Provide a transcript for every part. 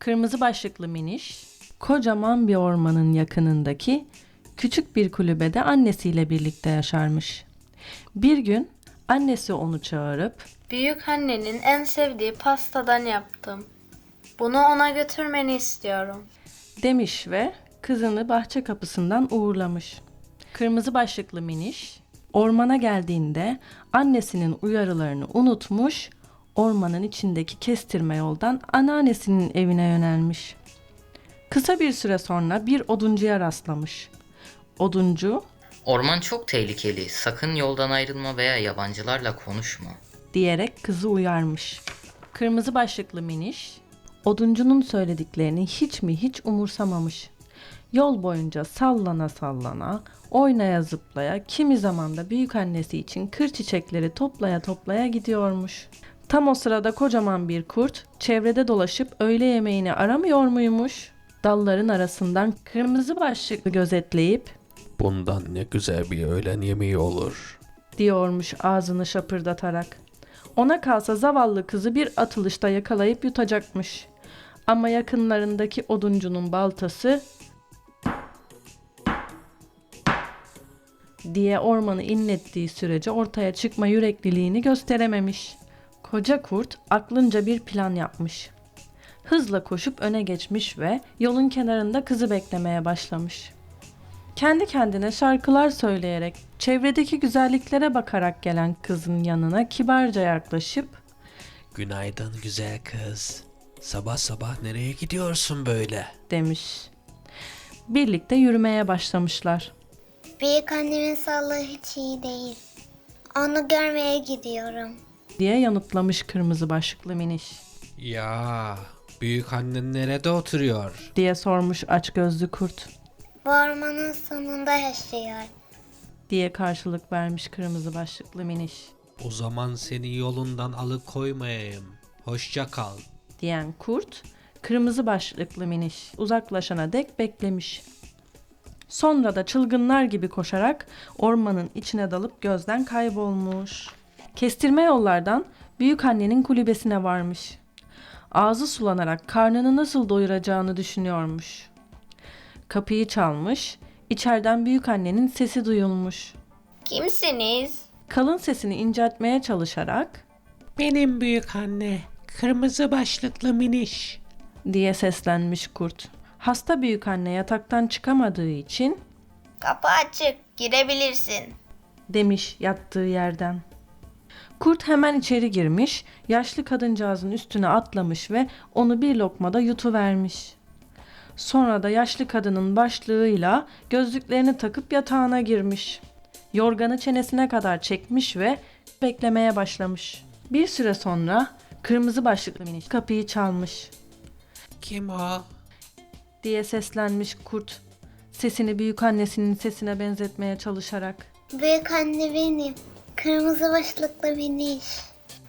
Kırmızı başlıklı miniş, kocaman bir ormanın yakınındaki küçük bir kulübede annesiyle birlikte yaşarmış. Bir gün annesi onu çağırıp Büyük annenin en sevdiği pastadan yaptım. Bunu ona götürmeni istiyorum. demiş ve kızını bahçe kapısından uğurlamış. Kırmızı başlıklı miniş ormana geldiğinde annesinin uyarılarını unutmuş, ormanın içindeki kestirme yoldan anneannesinin evine yönelmiş. Kısa bir süre sonra bir oduncuya rastlamış. Oduncu Orman çok tehlikeli. Sakın yoldan ayrılma veya yabancılarla konuşma. diyerek kızı uyarmış. Kırmızı başlıklı miniş, oduncunun söylediklerini hiç mi hiç umursamamış. Yol boyunca sallana sallana, oynaya zıplaya, kimi zaman da büyük annesi için kır çiçekleri toplaya toplaya gidiyormuş. Tam o sırada kocaman bir kurt çevrede dolaşıp öğle yemeğini aramıyor muymuş? Dalların arasından kırmızı başlıklı gözetleyip Bundan ne güzel bir öğlen yemeği olur. diyormuş ağzını şapırdatarak. Ona kalsa zavallı kızı bir atılışta yakalayıp yutacakmış. Ama yakınlarındaki oduncunun baltası diye ormanı inlettiği sürece ortaya çıkma yürekliliğini gösterememiş. Koca kurt aklınca bir plan yapmış. Hızla koşup öne geçmiş ve yolun kenarında kızı beklemeye başlamış. Kendi kendine şarkılar söyleyerek, çevredeki güzelliklere bakarak gelen kızın yanına kibarca yaklaşıp Günaydın güzel kız. Sabah sabah nereye gidiyorsun böyle? demiş. Birlikte yürümeye başlamışlar. Büyük annemin sağlığı hiç iyi değil. Onu görmeye gidiyorum. Diye yanıtlamış kırmızı başlıklı miniş. Ya büyük annen nerede oturuyor? diye sormuş aç gözlü kurt. Bu ormanın sonunda yaşıyor. diye karşılık vermiş kırmızı başlıklı miniş. O zaman seni yolundan alıkoymayayım. Hoşça kal. diyen kurt kırmızı başlıklı miniş uzaklaşana dek beklemiş. Sonra da çılgınlar gibi koşarak ormanın içine dalıp gözden kaybolmuş. Kestirme yollardan büyük annenin kulübesine varmış. Ağzı sulanarak karnını nasıl doyuracağını düşünüyormuş. Kapıyı çalmış, içeriden büyük annenin sesi duyulmuş. Kimsiniz? Kalın sesini inceltmeye çalışarak Benim büyük anne. Kırmızı başlıklı miniş. diye seslenmiş kurt. Hasta büyük anne yataktan çıkamadığı için Kapı açık. Girebilirsin. demiş yattığı yerden. Kurt hemen içeri girmiş, yaşlı kadıncağızın üstüne atlamış ve onu bir lokmada yutuvermiş. Sonra da yaşlı kadının başlığıyla gözlüklerini takıp yatağına girmiş. Yorganı çenesine kadar çekmiş ve beklemeye başlamış. Bir süre sonra kırmızı başlıklı miniş kapıyı çalmış. Kim o? diye seslenmiş kurt. Sesini büyük annesinin sesine benzetmeye çalışarak. Büyük anne benim. Kırmızı başlıklı biniş.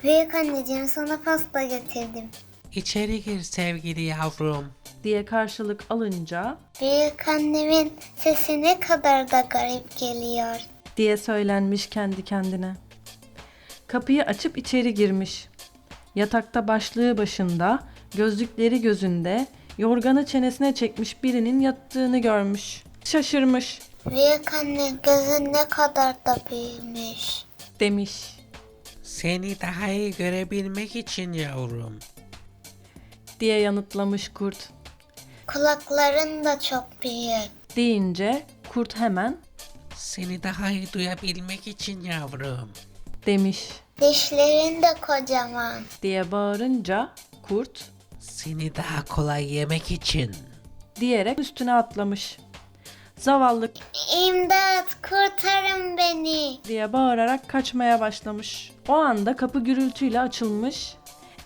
Büyük anneciğim sana pasta getirdim. İçeri gir sevgili yavrum. diye karşılık alınca Büyük annemin sesi ne kadar da garip geliyor. diye söylenmiş kendi kendine. Kapıyı açıp içeri girmiş. Yatakta başlığı başında, gözlükleri gözünde, yorganı çenesine çekmiş birinin yattığını görmüş. Şaşırmış Büyük anne gözün ne kadar da büyümüş. Demiş. Seni daha iyi görebilmek için yavrum. diye yanıtlamış kurt. Kulakların da çok büyük. Deyince kurt hemen Seni daha iyi duyabilmek için yavrum. demiş Dişlerin de kocaman. diye bağırınca kurt Seni daha kolay yemek için. diyerek üstüne atlamış. Zavallı İmdat kurtarın beni. diye bağırarak kaçmaya başlamış. O anda kapı gürültüyle açılmış.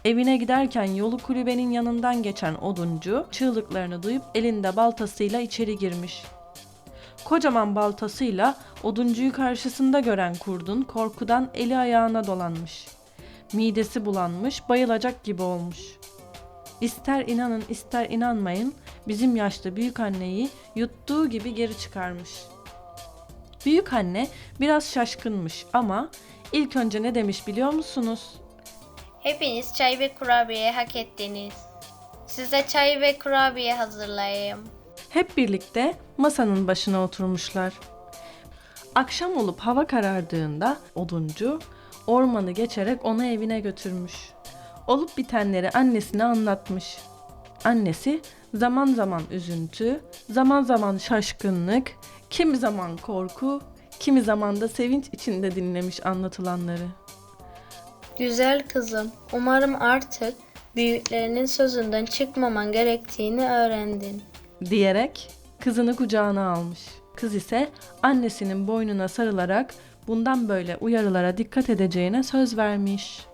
Evine giderken yolu kulübenin yanından geçen oduncu çığlıklarını duyup elinde baltasıyla içeri girmiş. Kocaman baltasıyla oduncuyu karşısında gören kurdun korkudan eli ayağına dolanmış. Midesi bulanmış, bayılacak gibi olmuş. İster inanın ister inanmayın bizim yaşlı büyük anneyi yuttuğu gibi geri çıkarmış. Büyük anne biraz şaşkınmış ama ilk önce ne demiş biliyor musunuz? Hepiniz çay ve kurabiye hak ettiniz. Size çay ve kurabiye hazırlayayım. Hep birlikte masanın başına oturmuşlar. Akşam olup hava karardığında oduncu ormanı geçerek onu evine götürmüş. Olup bitenleri annesine anlatmış. Annesi zaman zaman üzüntü, zaman zaman şaşkınlık, kimi zaman korku, kimi zaman da sevinç içinde dinlemiş anlatılanları. Güzel kızım, umarım artık büyüklerinin sözünden çıkmaman gerektiğini öğrendin. diyerek kızını kucağına almış. Kız ise annesinin boynuna sarılarak bundan böyle uyarılara dikkat edeceğine söz vermiş.